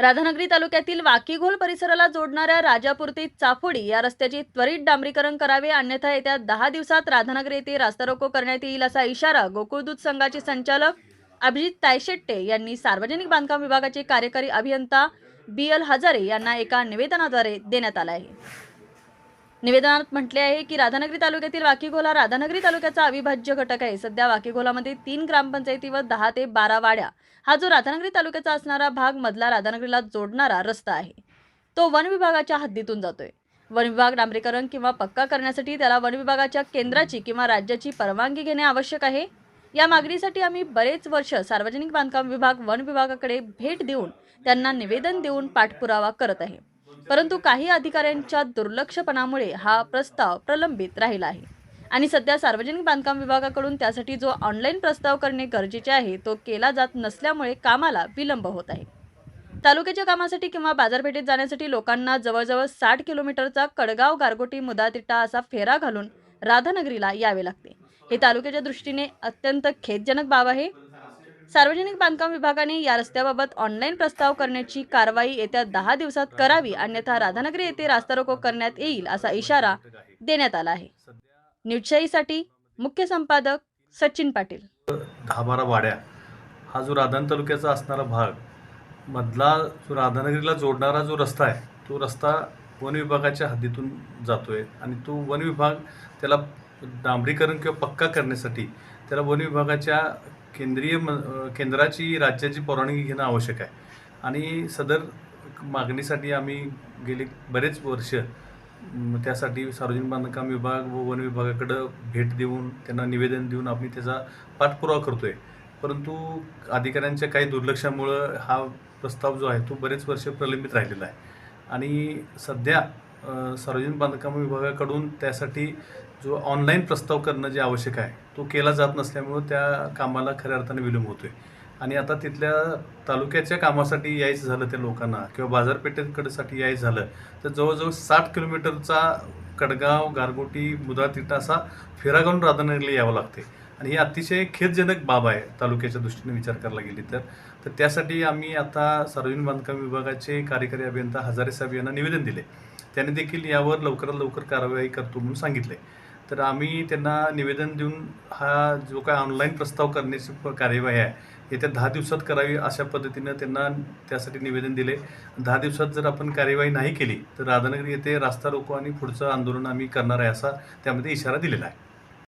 राधानगरी तालुक्यातील वाकीघोल परिसराला जोडणाऱ्या राजापूर ते चाफोडी या रस्त्याचे त्वरित डांबरीकरण करावे अन्यथा येत्या दहा दिवसात राधानगरी येथे रास्ता रोको करण्यात येईल असा इशारा गोकुळदूत संघाचे संचालक अभिजित तायशेट्टे यांनी सार्वजनिक बांधकाम विभागाचे कार्यकारी अभियंता बी एल हजारे यांना एका निवेदनाद्वारे देण्यात आला आहे. निवेदनात म्हटले आहे की राधानगरी तालुक्यातील वाकीगोला राधानगरी तालुक्याचा अविभाज्य घटक आहे. सध्या वाकीघोलामध्ये तीन ग्रामपंचायती व दहा ते बारा वाड्या. हा जो राधानगरी तालुक्याचा असणारा भाग मधला राधानगरीला जोडणारा रस्ता आहे. तो वन विभागाच्या हद्दीतून जातोय. वन विभाग डांबरीकरण किंवा पक्का करण्यासाठी त्याला वन विभागाच्या केंद्राची किंवा राज्याची परवानगी घेणे आवश्यक आहे. या मागणीसाठी आम्ही बरेच वर्ष सार्वजनिक बांधकाम विभाग वन विभागाकडे भेट देऊन त्यांना निवेदन देऊन पाठपुरावा करत आहे. परंतु काही अधिकाऱ्यांच्या दुर्लक्षपणामुळे हा प्रस्ताव प्रलंबित राहिला आहे. आणि सध्या सार्वजनिक बांधकाम विभागाकडून त्यासाठी जो ऑनलाईन प्रस्ताव करणे गरजेचे आहे तो केला जात नसल्यामुळे कामाला विलंब होत आहे. तालुक्याच्या कामासाठी किंवा बाजारपेठेत जाण्यासाठी लोकांना जवळजवळ साठ किलोमीटरचा कडगाव गारगोटी मुदातिट्टा असा फेरा घालून राधानगरीला यावे लागते. हे तालुक्याच्या दृष्टीने अत्यंत खेदजनक बाब आहे. सार्वजनिक बांधकाम विभागाने या रस्त्याबाबत ऑनलाईन प्रस्ताव करण्याची कारवाई येत्या दहा दिवसात करावी अन्यथा राधानगरी येथे रास्ता रोको करण्यात येईल असा इशारा देण्यात आला आहे. न्यूजशाहीसाठी मुख्य संपादक सचिन पाटील. दहा बारा वाड्या हा जो राधान तालुक्याचा असणारा भाग मधला जो राधानगरीला जोडणारा जो रस्ता आहे तो रस्ता वन विभागाच्या हद्दीतून जातोय आणि तो वन विभाग त्याला डांबरीकरण किंवा पक्का करण्यासाठी त्याला वन विभागाच्या केंद्रीय म केंद्राची राज्याची परवानगी घेणं आवश्यक आहे. आणि सदर मागणीसाठी आम्ही गेली बरेच वर्ष त्यासाठी सार्वजनिक बांधकाम विभाग व वन विभागाकडं भेट देऊन त्यांना निवेदन देऊन आम्ही त्याचा पाठपुरावा करतो आहे परंतु अधिकाऱ्यांच्या काही दुर्लक्षामुळं हा प्रस्ताव जो आहे तो बरेच वर्ष प्रलंबित राहिलेला आहे. आणि सध्या सार्वजनिक बांधकाम विभागाकडून त्यासाठी जो ऑनलाईन प्रस्ताव करणं जे आवश्यक आहे तो केला जात नसल्यामुळं त्या कामाला खऱ्या अर्थाने विलंब होतो आहे आणि आता तिथल्या तालुक्याच्या कामासाठी यायचं झालं त्या लोकांना किंवा बाजारपेठेकडेसाठी यायचं झालं तर जवळजवळ साठ किलोमीटरचा कडगाव गारगोटी मुदातिटा असा फेरागावून राधानगरीला यावं लागते आणि ही अतिशय खेदजनक बाब आहे तालुक्याच्या दृष्टीने विचार करायला गेली तर. तर त्यासाठी आम्ही आता सार्वजनिक बांधकाम विभागाचे कार्यकारी अभियंता हजारे साहेब यांना निवेदन दिले त्याने देखील यावर लवकरात लवकर कारवाई करतो म्हणून सांगितले तर आम्ही त्यांना निवेदन देऊन हा जो काय ऑनलाईन प्रस्ताव करण्याची कार्यवाही आहे येत्या दहा दिवसात करावी अशा पद्धतीनं त्यांना त्यासाठी निवेदन दिले. दहा दिवसात जर आपण कार्यवाही नाही केली तर राधानगरी येथे रास्ता रोको आणि पुढचं आंदोलन आम्ही करणार आहे असा त्यामध्ये इशारा दिलेला आहे.